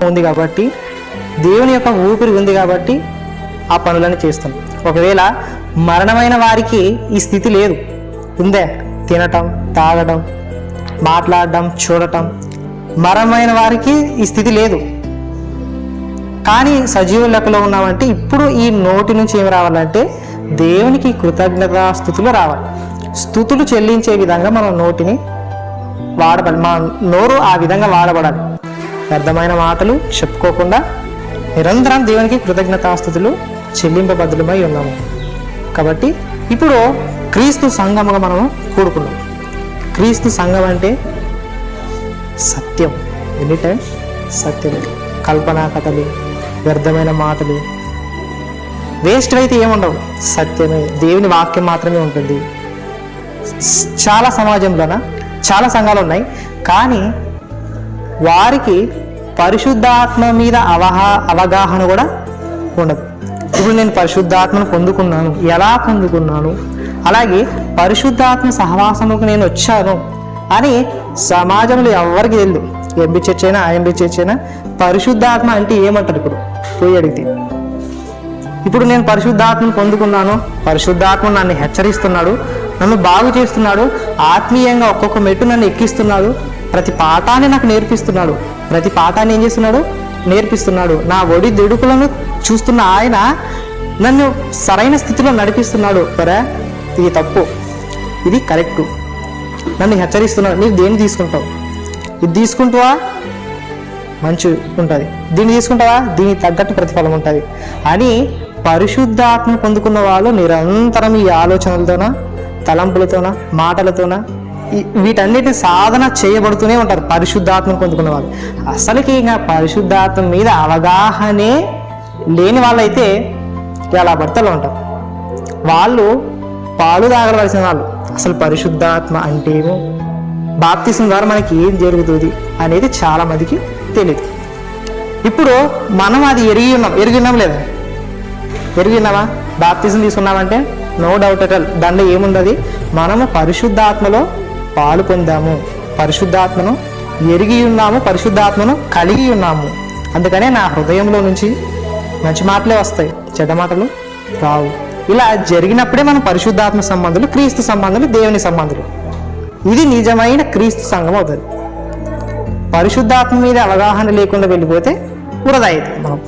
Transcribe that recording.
ఉంది కాబట్టి దేవుని యొక్క ఊపిరి ఉంది కాబట్టి ఆ పనులను చేస్తాం. ఒకవేళ మరణమైన వారికి ఈ స్థితి లేదు. ఉందే తినటం తాగడం మాట్లాడడం చూడటం. మరణమైన వారికి ఈ స్థితి లేదు. కానీ సజీవ లెక్కలో ఉన్నామంటే ఇప్పుడు ఈ నోటి నుంచి ఏమి రావాలంటే దేవునికి కృతజ్ఞత స్థుతులు రావాలి. స్థుతులు చెల్లించే విధంగా మన నోటిని వాడబడి మన నోరు ఆ విధంగా వాడబడాలి. వ్యర్థమైన మాటలు చెప్పుకోకుండా నిరంతరం దేవునికి కృతజ్ఞతాస్థుతులు చెల్లింపబద్ధులమై ఉన్నాము. కాబట్టి ఇప్పుడు క్రీస్తు సంఘముగా మనము కూడుకున్నాం క్రీస్తు సంఘం అంటే సత్యం. ఎనీ టైం సత్యం కల్పనా కథలు వ్యర్థమైన మాటలు. వేస్ట్ అయితే ఏముండవు. సత్యమే. దేవుని వాక్యం మాత్రమే ఉంటుంది. చాలా సమాజంలోన? చాలా సంఘాలు ఉన్నాయి. కానీ వారికి పరిశుద్ధాత్మ మీద అవహా అవగాహన కూడా ఉండదు. ఇప్పుడు నేను పరిశుద్ధాత్మను పొందుకున్నాను. ఎలా పొందుకున్నాను? అలాగే పరిశుద్ధాత్మ సహవాసముకు నేను వచ్చాను అని సమాజంలో ఎవరికి తెలియదు ఎంబి చర్చ్ అయినా ఐఎంబి చర్చ్ అయినా పరిశుద్ధాత్మ అంటే ఏమంటారు ఇప్పుడు? పోయి అడిగితే. ఇప్పుడు నేను పరిశుద్ధాత్మను పొందుకున్నాను. పరిశుద్ధాత్మ నన్ను హెచ్చరిస్తున్నాడు. నన్ను బాగు చేస్తున్నాడు. ఆత్మీయంగా ఒక్కొక్క మెట్టు నన్ను ఎక్కిస్తున్నాడు. ప్రతి పాఠాన్ని నాకు నేర్పిస్తున్నాడు. ప్రతి పాఠాన్ని ఏం చేస్తున్నాడు? నేర్పిస్తున్నాడు. నా ఒడి దిడుకులను చూస్తున్న ఆయన నన్ను సరైన స్థితిలో నడిపిస్తున్నాడు. సరే ఇది తప్పు. ఇది కరెక్టు. నన్ను హెచ్చరిస్తున్నాడు. నీవు దేన్ని తీసుకుంటావు? ఇది తీసుకుంటావా? మంచి ఉంటుంది. దీన్ని తీసుకుంటావా? దీనికి తగ్గట్టు ప్రతిఫలం ఉంటుంది. అని పరిశుద్ధాత్మ పొందుకున్న వాళ్ళు నిరంతరం ఈ ఆలోచనలతోన తలంపులతోన మాటలతోన వీటన్నిటిని సాధన చేయబడుతూనే ఉంటారు. పరిశుద్ధాత్మను పొందుకున్న వాళ్ళు. అసలుకి ఇంకా పరిశుద్ధాత్మ మీద అవగాహనే లేని వాళ్ళైతే ఎలా భర్తలు ఉంటారు. వాళ్ళు పాలు తాగవలసిన వాళ్ళు. అసలు పరిశుద్ధాత్మ అంటే ఏమో బాప్తిసం ద్వారా మనకి ఏం జరుగుతుంది అనేది చాలా మందికి తెలియదు ఇప్పుడు మనం అది ఎరిగి ఉన్నాం. ఎరిగి ఉన్నాం లేదా? ఎరిగి ఉన్నావా బాప్తిజం తీసుకున్నామంటే నో డౌట్ అట్ ఆల్. దాంట్లో ఏముంది మనము పరిశుద్ధాత్మలో పాలు పొందాము. పరిశుద్ధాత్మను ఎరిగి ఉన్నాము పరిశుద్ధాత్మను కలిగి ఉన్నాము. అందుకనే నా హృదయంలో నుంచి మంచి మాటలే వస్తాయి. చెడ్డ మాటలు రావు. ఇలా జరిగినప్పుడే మనం పరిశుద్ధాత్మ సంబంధులు క్రీస్తు సంబంధులు దేవుని సంబంధులు. ఇది నిజమైన క్రీస్తు సంఘం అవుతుంది. పరిశుద్ధాత్మ మీద అవగాహన లేకుండా వెళ్ళిపోతే వృధా అవుతుంది మనం.